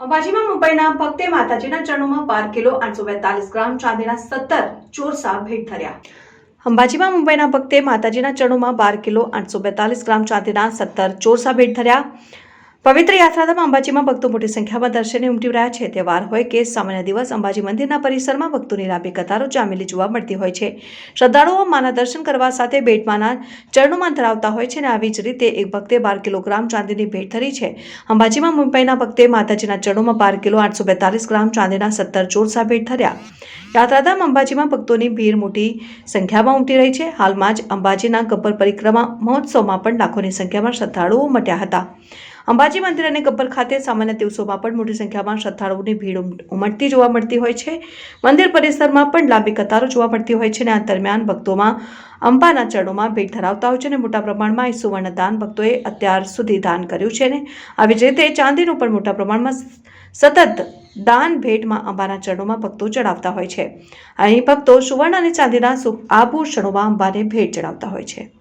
અંબાજીમાં મુંબઈના ભક્તે માતાજીના ચરણોમાં બાર કિલો આઠસો બેતાલીસ ગ્રામ ચાંદીના સત્તર ચોરસા ભેટ ધર્યા. અંબાજીમાં મુંબઈના ભક્તે માતાજીના ચરણોમાં બાર કિલો આઠસો બેતાલીસ ગ્રામ ચાંદીના સત્તર ચોરસા ભેટ ધર્યા. પવિત્ર યાત્રાધામ અંબાજીમાં ભક્તો મોટી સંખ્યામાં દર્શને ઉમટી રહ્યા છે. તહેવાર હોય કે સામાન્ય દિવસ, અંબાજી મંદિરના પરિસરમાં ભક્તોની લાંબી કતારો જામેલી જોવા મળતી હોય છે. શ્રદ્ધાળુઓ માના દર્શન કરવા સાથે ભેટમાંના ચરણોમાં ધરાવતા હોય છે અને આવી જ રીતે એક ભક્તે બાર કિલોગ્રામ ચાંદીની ભેટ ધરી છે. અંબાજીમાં મુંબઈના ભક્તે માતાજીના ચરણોમાં બાર કિલો આઠસો બેતાલીસ ગ્રામ ચાંદીના સત્તર ચોરસા ભેટ ધર્યા. યાત્રાધામ અંબાજીમાં ભક્તોની ભીડ મોટી સંખ્યામાં ઉમટી રહી છે. હાલમાં જ અંબાજીના ગબ્બર પરિક્રમા મહોત્સવમાં પણ લાખોની સંખ્યામાં શ્રદ્ધાળુઓ મટ્યા હતા. અંબાજી મંદિર અને ગબ્બર ખાતે સામાન્ય દિવસોમાં પણ મોટી સંખ્યામાં શ્રદ્ધાળુઓની ભીડ ઉમ- ઉમટતી જોવા મળતી હોય છે. મંદિર પરિસરમાં પણ લાંબી કતારો જોવા મળતી હોય છે અને આ દરમિયાન ભક્તોમાં અંબાના ચરણોમાં ભેટ ધરાવતા હોય છે અને મોટા પ્રમાણમાં એ સુવર્ણ દાન ભક્તોએ અત્યાર સુધી દાન કર્યું છે અને આવી જ રીતે ચાંદીનું પણ મોટા પ્રમાણમાં સતત દાન ભેટમાં અંબાના ચરણોમાં ભક્તો ચડાવતા હોય છે. અહીં ભક્તો સુવર્ણ અને ચાંદીના આભૂષણોમાં અંબાને ભેટ ચડાવતા હોય છે.